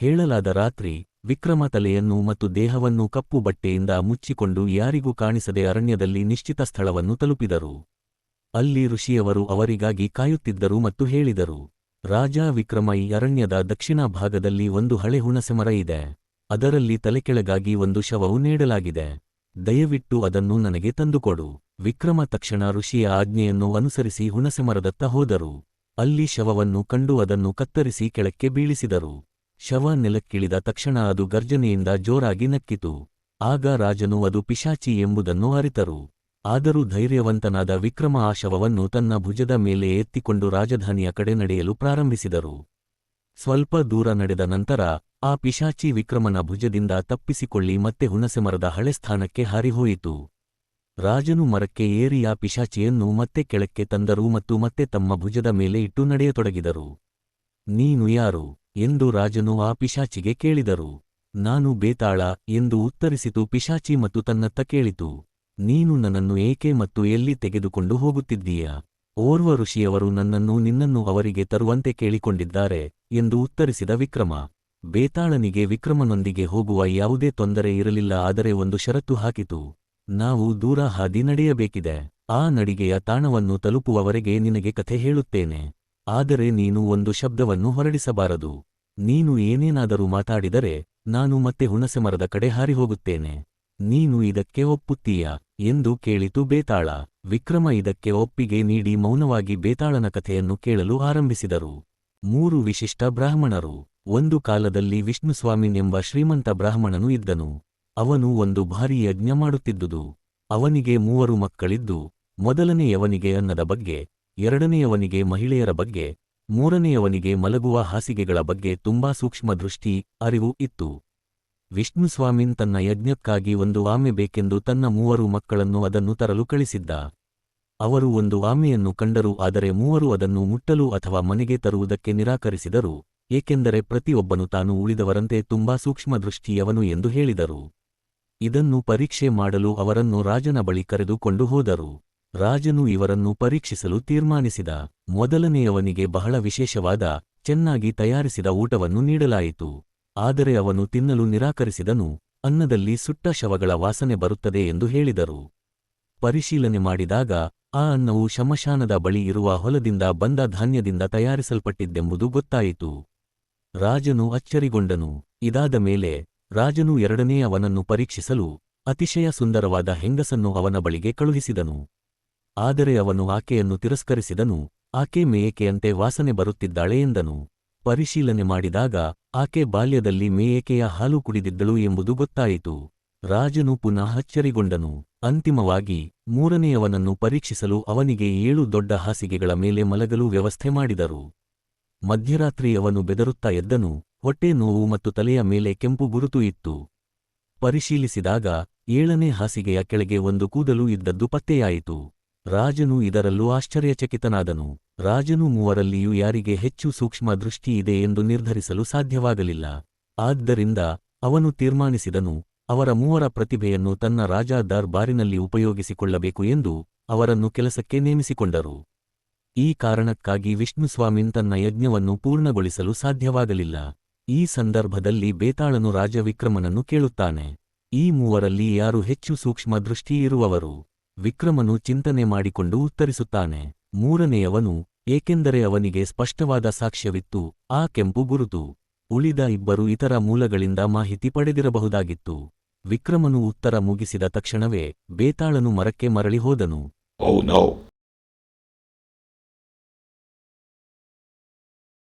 ಹೇಳಲಾದ ರಾತ್ರಿ ವಿಕ್ರಮ ತಲೆಯನ್ನು ಮತ್ತು ದೇಹವನ್ನು ಕಪ್ಪು ಬಟ್ಟೆಯಿಂದ ಮುಚ್ಚಿಕೊಂಡು ಯಾರಿಗೂ ಕಾಣಿಸದೆ ಅರಣ್ಯದಲ್ಲಿ ನಿಶ್ಚಿತ ಸ್ಥಳವನ್ನು ತಲುಪಿದರು. ಅಲ್ಲಿ ಋಷಿಯವರು ಅವರಿಗಾಗಿ ಕಾಯುತ್ತಿದ್ದರು ಮತ್ತು ಹೇಳಿದರು, ರಾಜ ವಿಕ್ರಮ, ಈ ಅರಣ್ಯದ ದಕ್ಷಿಣ ಭಾಗದಲ್ಲಿ ಒಂದು ಹಳೆ ಹುಣಸೆಮರ ಇದೆ. ಅದರಲ್ಲಿ ತಲೆಕೆಳಗಾಗಿ ಒಂದು ಶವವು ನೀಡಲಾಗಿದೆ. ದಯವಿಟ್ಟು ಅದನ್ನು ನನಗೆ ತಂದುಕೊಡು. ವಿಕ್ರಮ ತಕ್ಷಣ ಋಷಿಯ ಆಜ್ಞೆಯನ್ನು ಅನುಸರಿಸಿ ಹುಣಸೆಮರದತ್ತ ಹೋದರು. ಅಲ್ಲಿ ಶವವನ್ನು ಕಂಡು ಅದನ್ನು ಕತ್ತರಿಸಿ ಕೆಳಕ್ಕೆ ಬೀಳಿಸಿದರು. ಶವ ನೆಲಕ್ಕಿಳಿದ ತಕ್ಷಣ ಅದು ಗರ್ಜನೆಯಿಂದ ಜೋರಾಗಿ ನಕ್ಕಿತು. ಆಗ ರಾಜನು ಅದು ಪಿಶಾಚಿ ಎಂಬುದನ್ನು ಅರಿತರು. ಆದರೂ ಧೈರ್ಯವಂತನಾದ ವಿಕ್ರಮ ಆ ಶವವನ್ನು ತನ್ನ ಭುಜದ ಮೇಲೆ ಎತ್ತಿಕೊಂಡು ರಾಜಧಾನಿಯ ಕಡೆ ನಡೆಯಲು ಪ್ರಾರಂಭಿಸಿದರು. ಸ್ವಲ್ಪ ದೂರ ನಡೆದ ನಂತರ, ಆ ಪಿಶಾಚಿ ವಿಕ್ರಮನ ಭುಜದಿಂದ ತಪ್ಪಿಸಿಕೊಳ್ಳಿ ಮತ್ತೆ ಹುಣಸೆಮರದ ಹಳೆ ಸ್ಥಾನಕ್ಕೆ ಹಾರಿಹೋಯಿತು. ರಾಜನು ಮರಕ್ಕೆ ಏರಿ ಆ ಪಿಶಾಚಿಯನ್ನು ಮತ್ತೆ ಕೆಳಕ್ಕೆ ತಂದರು ಮತ್ತು ಮತ್ತೆ ತಮ್ಮ ಭುಜದ ಮೇಲೆ ಇಟ್ಟು ನಡೆಯತೊಡಗಿದರು. ನೀನು ಯಾರು? ಎಂದು ರಾಜನು ಆ ಪಿಶಾಚಿಗೆ ಕೇಳಿದರು. ನಾನು ಬೇತಾಳ ಎಂದು ಉತ್ತರಿಸಿತು. ಪಿಶಾಚಿ ಮತ್ತು ತನ್ನತ್ತ ಕೇಳಿತು. ನೀನು ನನ್ನನ್ನು ಏಕೆ ಮತ್ತು ಎಲ್ಲಿ ತೆಗೆದುಕೊಂಡು ಹೋಗುತ್ತಿದ್ದೀಯಾ? ಓರ್ವ ಋಷಿಯವರು ನನ್ನನ್ನು ನಿನ್ನನ್ನು ಅವರಿಗೆ ತರುವಂತೆ ಕೇಳಿಕೊಂಡಿದ್ದಾರೆ ಎಂದು ಉತ್ತರಿಸಿದ ವಿಕ್ರಮ. ಬೇತಾಳನಿಗೆ ವಿಕ್ರಮನೊಂದಿಗೆ ಹೋಗುವ ಯಾವುದೇ ತೊಂದರೆ ಇರಲಿಲ್ಲ, ಆದರೆ ಒಂದು ಷರತ್ತು ಹಾಕಿತು. ನಾವು ದೂರ ಹಾದಿ ನಡೆಯಬೇಕಿದೆ. ಆ ನಡಿಗೆಯ ತಾಣವನ್ನು ತಲುಪುವವರೆಗೆ ನಿನಗೆ ಕಥೆ ಹೇಳುತ್ತೇನೆ. ಆದರೆ ನೀನು ಒಂದು ಶಬ್ದವನ್ನು ಹೊರಡಿಸಬಾರದು. ನೀನು ಏನೇನಾದರೂ ಮಾತಾಡಿದರೆ ನಾನು ಮತ್ತೆ ಹುಣಸೆಮರದ ಕಡೆ ಹಾರಿಹೋಗುತ್ತೇನೆ. ನೀನು ಇದಕ್ಕೆ ಒಪ್ಪುತ್ತೀಯಾ ಎಂದು ಕೇಳಿತು ಬೇತಾಳ. ವಿಕ್ರಮ ಇದಕ್ಕೆ ಒಪ್ಪಿಗೆ ನೀಡಿ ಮೌನವಾಗಿ ಬೇತಾಳನ ಕಥೆಯನ್ನು ಕೇಳಲು ಆರಂಭಿಸಿದರು. ಮೂರು ವಿಶಿಷ್ಟ ಬ್ರಾಹ್ಮಣರು. ಒಂದು ಕಾಲದಲ್ಲಿ ವಿಷ್ಣುಸ್ವಾಮಿನೆಂಬ ಶ್ರೀಮಂತ ಬ್ರಾಹ್ಮಣನು ಇದ್ದನು. ಅವನು ಒಂದು ಭಾರೀ ಯಜ್ಞ ಮಾಡುತ್ತಿದ್ದುದು. ಅವನಿಗೆ ಮೂವರು ಮಕ್ಕಳಿದ್ದು. ಮೊದಲನೆಯವನಿಗೆ ಅನ್ನದ ಬಗ್ಗೆ ಎರಡನೆಯವನಿಗೆ ಮಹಿಳೆಯರ ಬಗ್ಗೆ, ಮೂರನೆಯವನಿಗೆ ಮಲಗುವ ಹಾಸಿಗೆಗಳ ಬಗ್ಗೆ ತುಂಬಾ ಸೂಕ್ಷ್ಮ ದೃಷ್ಟಿ, ಅರಿವು ಇತ್ತು. ವಿಷ್ಣುಸ್ವಾಮಿನ್ ತನ್ನ ಯಜ್ಞಕ್ಕಾಗಿ ಒಂದು ಆಮೆ ಬೇಕೆಂದು ತನ್ನ ಮೂವರು ಮಕ್ಕಳನ್ನು ಅದನ್ನು ತರಲು ಕಳಿಸಿದ್ದ. ಅವರು ಒಂದು ಆಮೆಯನ್ನು ಕಂಡರು, ಆದರೆ ಮೂವರು ಅದನ್ನು ಮುಟ್ಟಲು ಅಥವಾ ಮನೆಗೆ ತರುವುದಕ್ಕೆ ನಿರಾಕರಿಸಿದರು, ಏಕೆಂದರೆ ಪ್ರತಿಯೊಬ್ಬನು ತಾನು ಉಳಿದವರಂತೆ ತುಂಬಾ ಸೂಕ್ಷ್ಮದೃಷ್ಟಿಯವನು ಎಂದು ಹೇಳಿದರು. ಇದನ್ನು ಪರೀಕ್ಷೆ ಮಾಡಲು ಅವರನ್ನು ರಾಜನ ಬಳಿ ಕರೆದುಕೊಂಡು ಹೋದರು. ರಾಜನು ಇವರನ್ನು ಪರೀಕ್ಷಿಸಲು ತೀರ್ಮಾನಿಸಿದ. ಮೊದಲನೆಯವನಿಗೆ ಬಹಳ ವಿಶೇಷವಾದ, ಚೆನ್ನಾಗಿ ತಯಾರಿಸಿದ ಊಟವನ್ನು ನೀಡಲಾಯಿತು. ಆದರೆ ಅವನು ತಿನ್ನಲು ನಿರಾಕರಿಸಿದನು, ಅನ್ನದಲ್ಲಿ ಸುಟ್ಟ ಶವಗಳ ವಾಸನೆ ಬರುತ್ತದೆ ಎಂದು ಹೇಳಿದರು. ಪರಿಶೀಲನೆ ಮಾಡಿದಾಗ, ಆ ಅನ್ನವು ಶಮಶಾನದ ಬಳಿ ಇರುವ ಹೊಲದಿಂದ ಬಂದ ಧಾನ್ಯದಿಂದ ತಯಾರಿಸಲ್ಪಟ್ಟಿದ್ದೆಂಬುದು ಗೊತ್ತಾಯಿತು. ರಾಜನು ಅಚ್ಚರಿಗೊಂಡನು. ಇದಾದ ಮೇಲೆ, ರಾಜನು ಎರಡನೇ ಅವನನ್ನು ಪರೀಕ್ಷಿಸಲು, ಅತಿಶಯ ಸುಂದರವಾದ ಹೆಂಗಸನ್ನು ಅವನ ಬಳಿಗೆ ಕಳುಹಿಸಿದನು. ಆದರೆ ಅವನು ಆಕೆಯನ್ನು ತಿರಸ್ಕರಿಸಿದನು. ಆಕೆ ಮೇಯಕೆಯಂತೆ ವಾಸನೆ ಬರುತ್ತಿದ್ದಾಳೆ ಎಂದನು. ಪರಿಶೀಲನೆ ಮಾಡಿದಾಗ ಆಕೆ ಬಾಲ್ಯದಲ್ಲಿ ಮೇಯಕೆಯ ಹಾಲು ಕುಡಿದಿದ್ದಳು ಎಂಬುದು ಗೊತ್ತಾಯಿತು. ರಾಜನು ಪುನಃ ಅಚ್ಚರಿಗೊಂಡನು. ಅಂತಿಮವಾಗಿ ಮೂರನೆಯವನನ್ನು ಪರೀಕ್ಷಿಸಲು ಅವನಿಗೆ ಏಳು ದೊಡ್ಡ ಹಾಸಿಗೆಗಳ ಮೇಲೆ ಮಲಗಲು ವ್ಯವಸ್ಥೆ ಮಾಡಿದರು. ಮಧ್ಯರಾತ್ರಿ ಅವನು ಬೆದರುತ್ತಾ ಎದ್ದನು. ಹೊಟ್ಟೆ ನೋವು ಮತ್ತು ತಲೆಯ ಮೇಲೆ ಕೆಂಪು ಗುರುತು ಇತ್ತು. ಪರಿಶೀಲಿಸಿದಾಗ ಏಳನೇ ಹಾಸಿಗೆಯ ಕೆಳಗೆ ಒಂದು ಕೂದಲು ಇದ್ದದ್ದು ಪತ್ತೆಯಾಯಿತು. ರಾಜನು ಇದರಲ್ಲೂ ಆಶ್ಚರ್ಯಚಕಿತನಾದನು. ರಾಜನು ಮೂವರಲ್ಲಿಯೂ ಯಾರಿಗೆ ಹೆಚ್ಚು ಸೂಕ್ಷ್ಮ ದೃಷ್ಟಿಯಿದೆ ಎಂದು ನಿರ್ಧರಿಸಲು ಸಾಧ್ಯವಾಗಲಿಲ್ಲ. ಆದ್ದರಿಂದ ಅವನು ತೀರ್ಮಾನಿಸಿದನು, ಅವರ ಮೂವರ ಪ್ರತಿಭೆಯನ್ನು ತನ್ನ ರಾಜ ದರ್ಬಾರಿನಲ್ಲಿ ಉಪಯೋಗಿಸಿಕೊಳ್ಳಬೇಕು ಎಂದು ಅವರನ್ನು ಕೆಲಸಕ್ಕೆ ನೇಮಿಸಿಕೊಂಡರು. ಈ ಕಾರಣಕ್ಕಾಗಿ ವಿಷ್ಣುಸ್ವಾಮಿನ್ ತನ್ನ ಯಜ್ಞವನ್ನು ಪೂರ್ಣಗೊಳಿಸಲು ಸಾಧ್ಯವಾಗಲಿಲ್ಲ. ಈ ಸಂದರ್ಭದಲ್ಲಿ ಬೇತಾಳನು ರಾಜ ವಿಕ್ರಮನನ್ನು ಕೇಳುತ್ತಾನೆ. ಈ ಮೂವರಲ್ಲಿ ಯಾರು ಹೆಚ್ಚು ಸೂಕ್ಷ್ಮ ದೃಷ್ಟಿಯಿರುವವರು ವಿಕ್ರಮನು ಚಿಂತನೆ ಮಾಡಿಕೊಂಡು ಉತ್ತರಿಸುತ್ತಾನೆ. ಮೂರನೆಯವನು, ಏಕೆಂದರೆ ಅವನಿಗೆ ಸ್ಪಷ್ಟವಾದ ಸಾಕ್ಷ್ಯವಿತ್ತು, ಆ ಕೆಂಪು ಗುರುತು. ಉಳಿದ ಇಬ್ಬರು ಇತರ ಮೂಲಗಳಿಂದ ಮಾಹಿತಿ ಪಡೆದಿರಬಹುದಾಗಿತ್ತು. ವಿಕ್ರಮನು ಉತ್ತರ ಮುಗಿಸಿದ ತಕ್ಷಣವೇ ಬೇತಾಳನು ಮರಕ್ಕೆ ಮರಳಿ ಹೋದನು. Oh.